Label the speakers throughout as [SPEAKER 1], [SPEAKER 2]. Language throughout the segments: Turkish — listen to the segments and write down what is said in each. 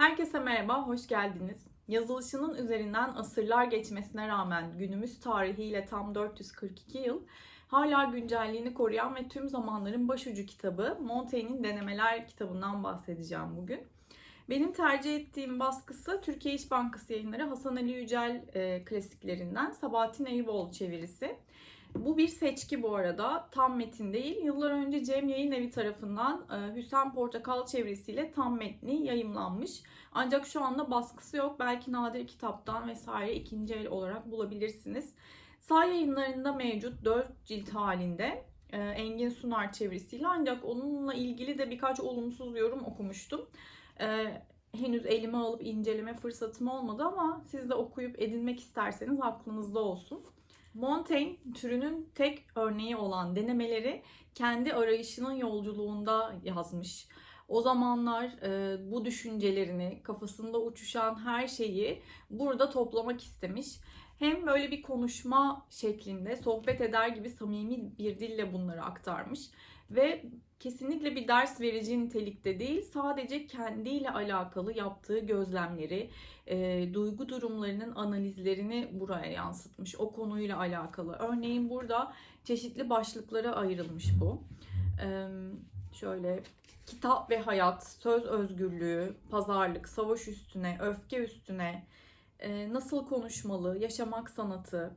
[SPEAKER 1] Herkese merhaba, hoş geldiniz. Yazılışının üzerinden asırlar geçmesine rağmen günümüz tarihiyle tam 442 yıl hala güncelliğini koruyan ve tüm zamanların başucu kitabı Montaigne'in Denemeler kitabından bahsedeceğim bugün. Benim tercih ettiğim baskısı Türkiye İş Bankası yayınları Hasan Ali Yücel e, klasiklerinden Sabahattin Eyüboğlu çevirisi. Bu bir seçki bu arada. Tam metin değil. Yıllar önce Cem Yayın Evi tarafından e, Hüsam Portakal çevirisiyle tam metni yayımlanmış. Ancak şu anda baskısı yok. Belki nadir kitaptan vesaire ikinci el olarak bulabilirsiniz. Sağ yayınlarında mevcut 4 cilt halinde e, Engin Sunar çevirisiyle ancak onunla ilgili de birkaç olumsuz yorum okumuştum. E, henüz elime alıp inceleme fırsatım olmadı ama siz de okuyup edinmek isterseniz aklınızda olsun. Montaigne türünün tek örneği olan denemeleri kendi arayışının yolculuğunda yazmış. O zamanlar e, bu düşüncelerini, kafasında uçuşan her şeyi burada toplamak istemiş. Hem böyle bir konuşma şeklinde, sohbet eder gibi samimi bir dille bunları aktarmış. Ve kesinlikle bir ders verici nitelikte değil, sadece kendiyle alakalı yaptığı gözlemleri, e, duygu durumlarının analizlerini buraya yansıtmış. O konuyla alakalı. Örneğin burada çeşitli başlıklara ayrılmış bu. E, şöyle kitap ve hayat, söz özgürlüğü, pazarlık, savaş üstüne, öfke üstüne, e, nasıl konuşmalı, yaşamak sanatı,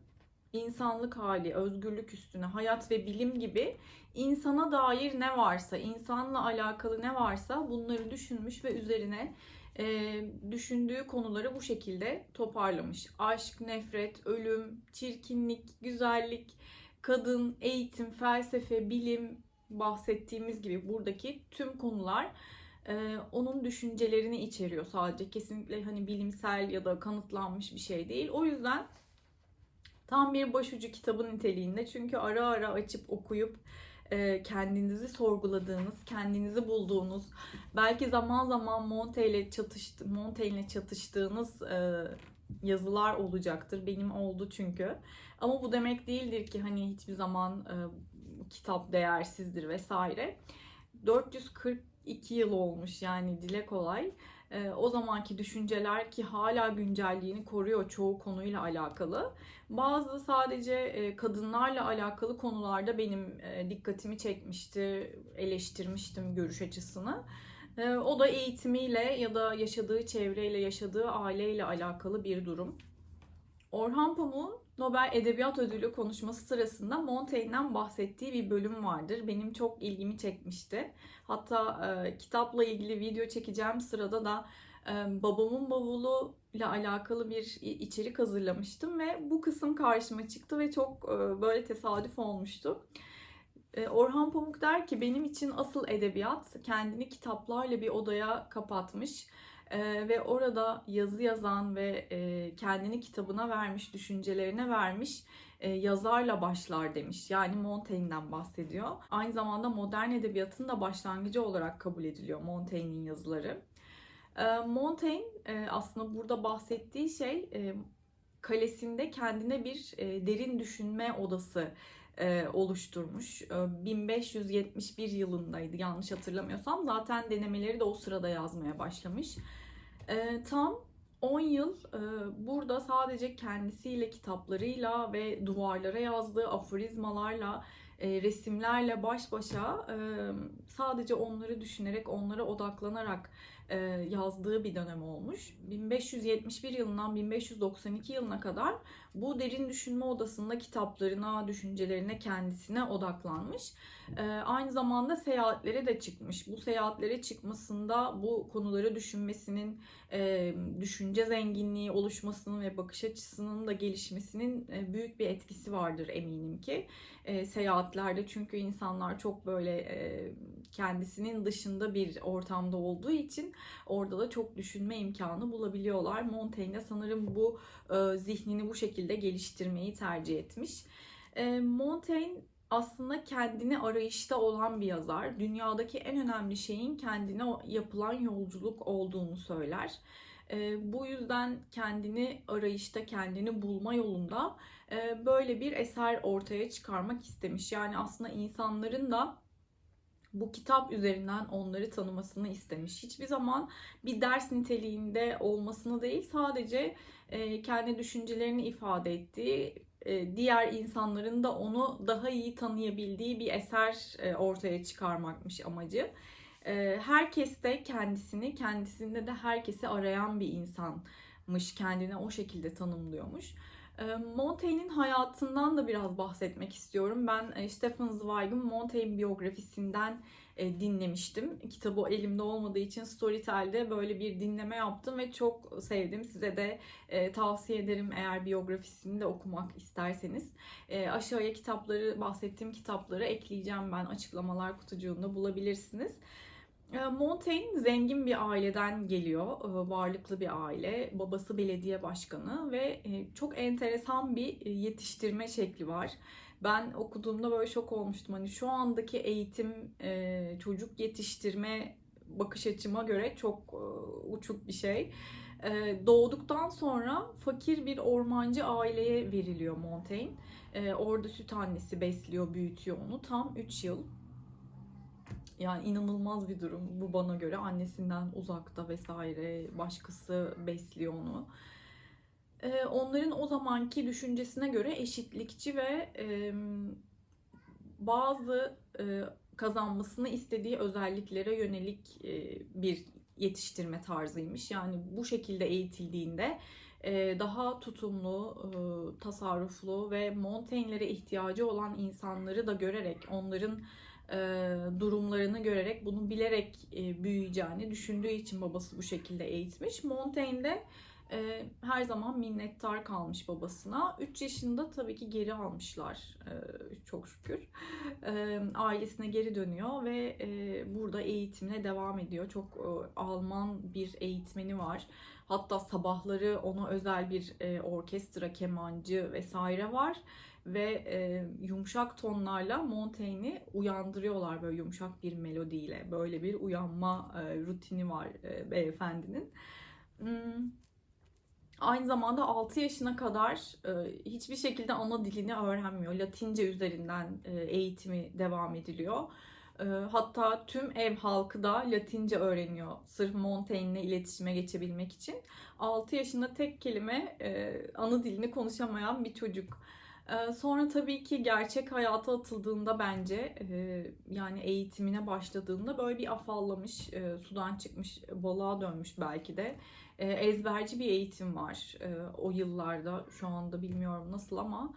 [SPEAKER 1] insanlık hali, özgürlük üstüne, hayat ve bilim gibi insana dair ne varsa, insanla alakalı ne varsa bunları düşünmüş ve üzerine e, düşündüğü konuları bu şekilde toparlamış. Aşk, nefret, ölüm, çirkinlik, güzellik, kadın, eğitim, felsefe, bilim bahsettiğimiz gibi buradaki tüm konular e, onun düşüncelerini içeriyor sadece. Kesinlikle hani bilimsel ya da kanıtlanmış bir şey değil. O yüzden tam bir başucu kitabı niteliğinde. Çünkü ara ara açıp okuyup e, kendinizi sorguladığınız, kendinizi bulduğunuz, belki zaman zaman Montaigne ile çatıştı, Montaigne çatıştığınız e, yazılar olacaktır. Benim oldu çünkü. Ama bu demek değildir ki hani hiçbir zaman e, kitap değersizdir vesaire. 442 yıl olmuş yani dile kolay. E, o zamanki düşünceler ki hala güncelliğini koruyor çoğu konuyla alakalı. Bazı sadece e, kadınlarla alakalı konularda benim e, dikkatimi çekmişti, eleştirmiştim görüş açısını. E, o da eğitimiyle ya da yaşadığı çevreyle, yaşadığı aileyle alakalı bir durum. Orhan Pamuk'un Nobel Edebiyat Ödülü konuşması sırasında Montaigne'den bahsettiği bir bölüm vardır. Benim çok ilgimi çekmişti. Hatta e, kitapla ilgili video çekeceğim sırada da e, babamın bavulu ile alakalı bir içerik hazırlamıştım ve bu kısım karşıma çıktı ve çok e, böyle tesadüf olmuştu. E, Orhan Pamuk der ki benim için asıl edebiyat kendini kitaplarla bir odaya kapatmış ee, ve orada yazı yazan ve e, kendini kitabına vermiş, düşüncelerine vermiş e, yazarla başlar demiş. Yani Montaigne'den bahsediyor. Aynı zamanda modern edebiyatın da başlangıcı olarak kabul ediliyor Montaigne'in yazıları. E, Montaigne e, aslında burada bahsettiği şey e, kalesinde kendine bir e, derin düşünme odası e, oluşturmuş. E, 1571 yılındaydı yanlış hatırlamıyorsam. Zaten denemeleri de o sırada yazmaya başlamış. E, tam 10 yıl e, burada sadece kendisiyle, kitaplarıyla ve duvarlara yazdığı aforizmalarla, e, resimlerle baş başa e, sadece onları düşünerek, onlara odaklanarak yazdığı bir dönem olmuş. 1571 yılından 1592 yılına kadar bu derin düşünme odasında kitaplarına, düşüncelerine, kendisine odaklanmış. E, aynı zamanda seyahatlere de çıkmış. Bu seyahatlere çıkmasında bu konuları düşünmesinin, e, düşünce zenginliği oluşmasının ve bakış açısının da gelişmesinin büyük bir etkisi vardır eminim ki. Seyahatlerde çünkü insanlar çok böyle kendisinin dışında bir ortamda olduğu için orada da çok düşünme imkanı bulabiliyorlar. Montaigne sanırım bu e, zihnini bu şekilde geliştirmeyi tercih etmiş. E, Montaigne aslında kendini arayışta olan bir yazar. Dünyadaki en önemli şeyin kendine yapılan yolculuk olduğunu söyler. E, bu yüzden kendini arayışta, kendini bulma yolunda e, böyle bir eser ortaya çıkarmak istemiş. Yani aslında insanların da bu kitap üzerinden onları tanımasını istemiş. Hiçbir zaman bir ders niteliğinde olmasını değil, sadece e, kendi düşüncelerini ifade ettiği, e, diğer insanların da onu daha iyi tanıyabildiği bir eser e, ortaya çıkarmakmış amacı. Herkes de kendisini, kendisinde de herkesi arayan bir insanmış. Kendini o şekilde tanımlıyormuş. E, Montaigne'in hayatından da biraz bahsetmek istiyorum. Ben e, Stephen Zweig'in Montaigne biyografisinden e, dinlemiştim. Kitabı elimde olmadığı için Storytel'de böyle bir dinleme yaptım ve çok sevdim. Size de tavsiye ederim eğer biyografisini de okumak isterseniz. Aşağıya kitapları, bahsettiğim kitapları ekleyeceğim ben açıklamalar kutucuğunda bulabilirsiniz. Montaigne zengin bir aileden geliyor, varlıklı bir aile. Babası belediye başkanı ve çok enteresan bir yetiştirme şekli var. Ben okuduğumda böyle şok olmuştum. Hani şu andaki eğitim, çocuk yetiştirme bakış açıma göre çok uçuk bir şey. Doğduktan sonra fakir bir ormancı aileye veriliyor Montaigne. Orada süt annesi besliyor, büyütüyor onu tam 3 yıl yani inanılmaz bir durum bu bana göre. Annesinden uzakta vesaire başkası besliyor onu. Ee, onların o zamanki düşüncesine göre eşitlikçi ve bazı e, kazanmasını istediği özelliklere yönelik e, bir yetiştirme tarzıymış. Yani bu şekilde eğitildiğinde e, daha tutumlu, tasarruflu ve Montaigne'lere ihtiyacı olan insanları da görerek onların durumlarını görerek bunu bilerek e, büyüyeceğini düşündüğü için babası bu şekilde eğitmiş. Montaigne de e, her zaman minnettar kalmış babasına. 3 yaşında tabii ki geri almışlar çok şükür. ailesine geri dönüyor ve burada eğitimine devam ediyor. Çok Alman bir eğitmeni var. Hatta sabahları ona özel bir orkestra, kemancı vesaire var ve e, yumuşak tonlarla Montaigne'i uyandırıyorlar böyle yumuşak bir melodiyle. Böyle bir uyanma e, rutini var e, beyefendinin. Hmm. Aynı zamanda 6 yaşına kadar e, hiçbir şekilde ana dilini öğrenmiyor. Latince üzerinden e, eğitimi devam ediliyor. E, hatta tüm ev halkı da Latince öğreniyor. Sırf Montaigne'le iletişime geçebilmek için. 6 yaşında tek kelime e, ana dilini konuşamayan bir çocuk. Ee, sonra tabii ki gerçek hayata atıldığında bence e, yani eğitimine başladığında böyle bir afallamış, e, sudan çıkmış, balığa dönmüş belki de. E, ezberci bir eğitim var o yıllarda. Şu anda bilmiyorum nasıl ama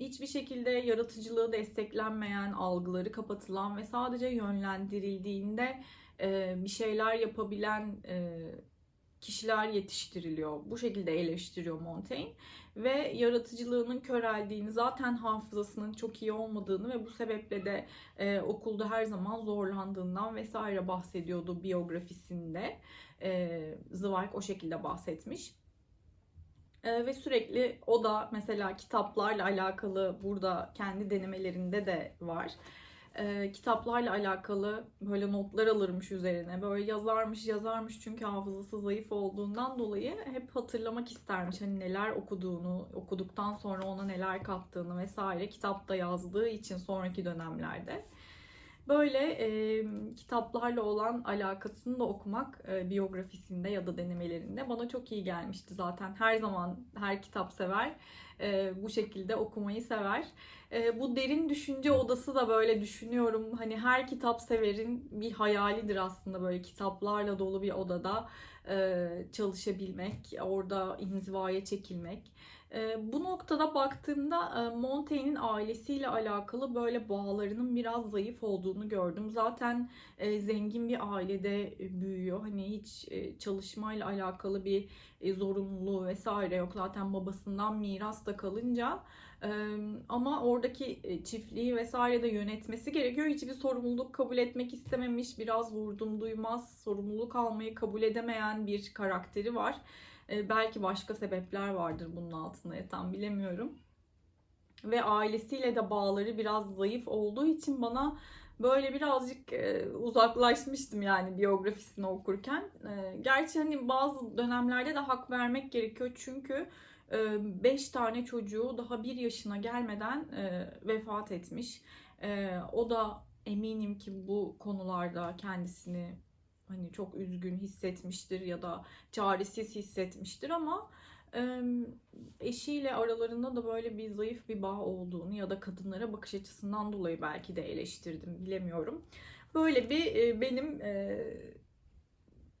[SPEAKER 1] hiçbir şekilde yaratıcılığı desteklenmeyen, algıları kapatılan ve sadece yönlendirildiğinde bir şeyler yapabilen kişiler yetiştiriliyor. Bu şekilde eleştiriyor Montaigne ve yaratıcılığının köreldiğini, zaten hafızasının çok iyi olmadığını ve bu sebeple de e, okulda her zaman zorlandığından vesaire bahsediyordu biyografisinde. E, Zweig o şekilde bahsetmiş. E, ve sürekli o da mesela kitaplarla alakalı burada kendi denemelerinde de var e, kitaplarla alakalı böyle notlar alırmış üzerine. Böyle yazarmış yazarmış çünkü hafızası zayıf olduğundan dolayı hep hatırlamak istermiş. Hani neler okuduğunu, okuduktan sonra ona neler kattığını vesaire kitapta yazdığı için sonraki dönemlerde. Böyle e, kitaplarla olan alakasını da okumak e, biyografisinde ya da denemelerinde bana çok iyi gelmişti zaten. Her zaman her kitap sever, e, bu şekilde okumayı sever. E, bu derin düşünce odası da böyle düşünüyorum. Hani her kitap severin bir hayalidir aslında böyle kitaplarla dolu bir odada e, çalışabilmek, orada inzivaya çekilmek. E, bu noktada baktığımda e, Montaigne'in ailesiyle alakalı böyle bağlarının biraz zayıf olduğunu gördüm. Zaten e, zengin bir ailede büyüyor. Hani hiç çalışmayla alakalı bir zorunluluğu vesaire yok. Zaten babasından miras da kalınca ama oradaki çiftliği vesaire de yönetmesi gerekiyor. Hiçbir sorumluluk kabul etmek istememiş, biraz vurdum duymaz, sorumluluk almayı kabul edemeyen bir karakteri var. Belki başka sebepler vardır bunun altında yatan bilemiyorum. Ve ailesiyle de bağları biraz zayıf olduğu için bana böyle birazcık uzaklaşmıştım yani biyografisini okurken. Gerçi hani bazı dönemlerde de hak vermek gerekiyor çünkü 5 tane çocuğu daha 1 yaşına gelmeden vefat etmiş. O da eminim ki bu konularda kendisini hani çok üzgün hissetmiştir ya da çaresiz hissetmiştir ama eşiyle aralarında da böyle bir zayıf bir bağ olduğunu ya da kadınlara bakış açısından dolayı belki de eleştirdim bilemiyorum. Böyle bir benim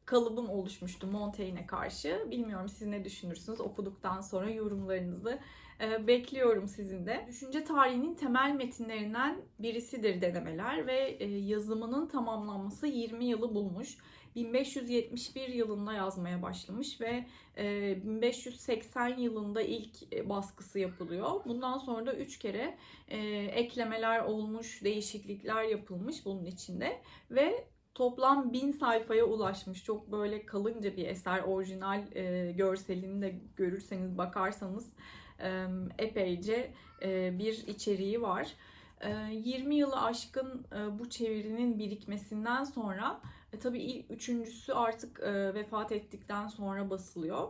[SPEAKER 1] kalıbım oluşmuştu Montaigne'e karşı. Bilmiyorum siz ne düşünürsünüz okuduktan sonra yorumlarınızı e, bekliyorum sizin de. Düşünce tarihinin temel metinlerinden birisidir denemeler ve e, yazımının tamamlanması 20 yılı bulmuş. 1571 yılında yazmaya başlamış ve e, 1580 yılında ilk e, baskısı yapılıyor. Bundan sonra da 3 kere e, eklemeler olmuş, değişiklikler yapılmış bunun içinde ve toplam 1000 sayfaya ulaşmış. Çok böyle kalınca bir eser. Orijinal e, görselini de görürseniz bakarsanız e, epeyce e, bir içeriği var. E, 20 yılı aşkın e, bu çevirinin birikmesinden sonra e, tabii ilk üçüncüsü artık e, vefat ettikten sonra basılıyor.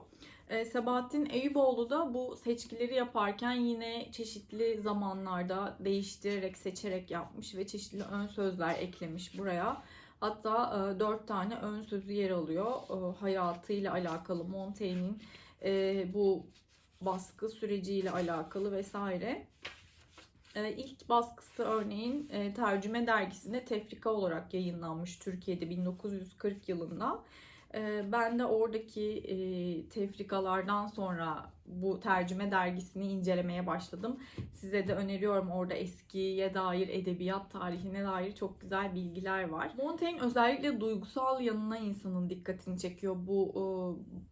[SPEAKER 1] E, Sebahattin Eyüboğlu da bu seçkileri yaparken yine çeşitli zamanlarda değiştirerek, seçerek yapmış ve çeşitli ön sözler eklemiş buraya. Hatta e, dört tane ön sözü yer alıyor. E, hayatıyla alakalı Montaigne'in e, bu baskı süreciyle alakalı vesaire. E, ilk baskısı örneğin e, Tercüme Dergisi'nde tefrika olarak yayınlanmış Türkiye'de 1940 yılında. E, ben de oradaki e, tefrikalardan sonra bu tercüme dergisini incelemeye başladım. Size de öneriyorum orada eskiye dair, edebiyat tarihine dair çok güzel bilgiler var. Montaigne özellikle duygusal yanına insanın dikkatini çekiyor bu e,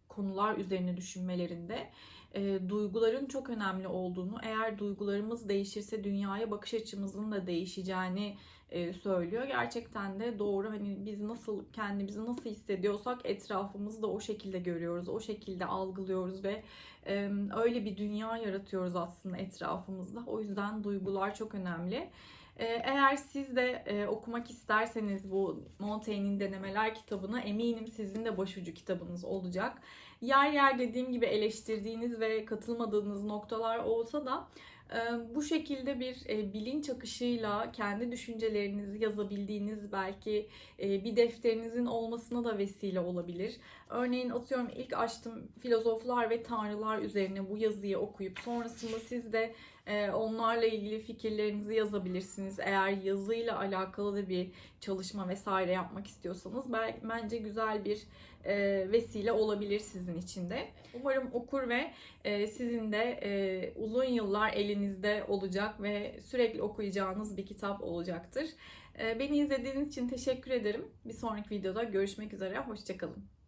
[SPEAKER 1] konular üzerine düşünmelerinde. E, duyguların çok önemli olduğunu, eğer duygularımız değişirse dünyaya bakış açımızın da değişeceğini e, söylüyor. Gerçekten de doğru. Hani biz nasıl kendimizi nasıl hissediyorsak etrafımızı da o şekilde görüyoruz, o şekilde algılıyoruz ve öyle bir dünya yaratıyoruz aslında etrafımızda. O yüzden duygular çok önemli. E, Eğer siz de e, okumak isterseniz bu Montaigne'in Denemeler kitabını eminim sizin de başucu kitabınız olacak. Yer yer dediğim gibi eleştirdiğiniz ve katılmadığınız noktalar olsa da bu şekilde bir bilinç akışıyla kendi düşüncelerinizi yazabildiğiniz belki bir defterinizin olmasına da vesile olabilir. Örneğin atıyorum ilk açtım filozoflar ve tanrılar üzerine bu yazıyı okuyup sonrasında siz de onlarla ilgili fikirlerinizi yazabilirsiniz. Eğer yazıyla alakalı da bir çalışma vesaire yapmak istiyorsanız bence güzel bir vesile olabilir sizin için de. Umarım okur ve sizin de uzun yıllar elinizde olacak ve sürekli okuyacağınız bir kitap olacaktır. Beni izlediğiniz için teşekkür ederim. Bir sonraki videoda görüşmek üzere. Hoşçakalın.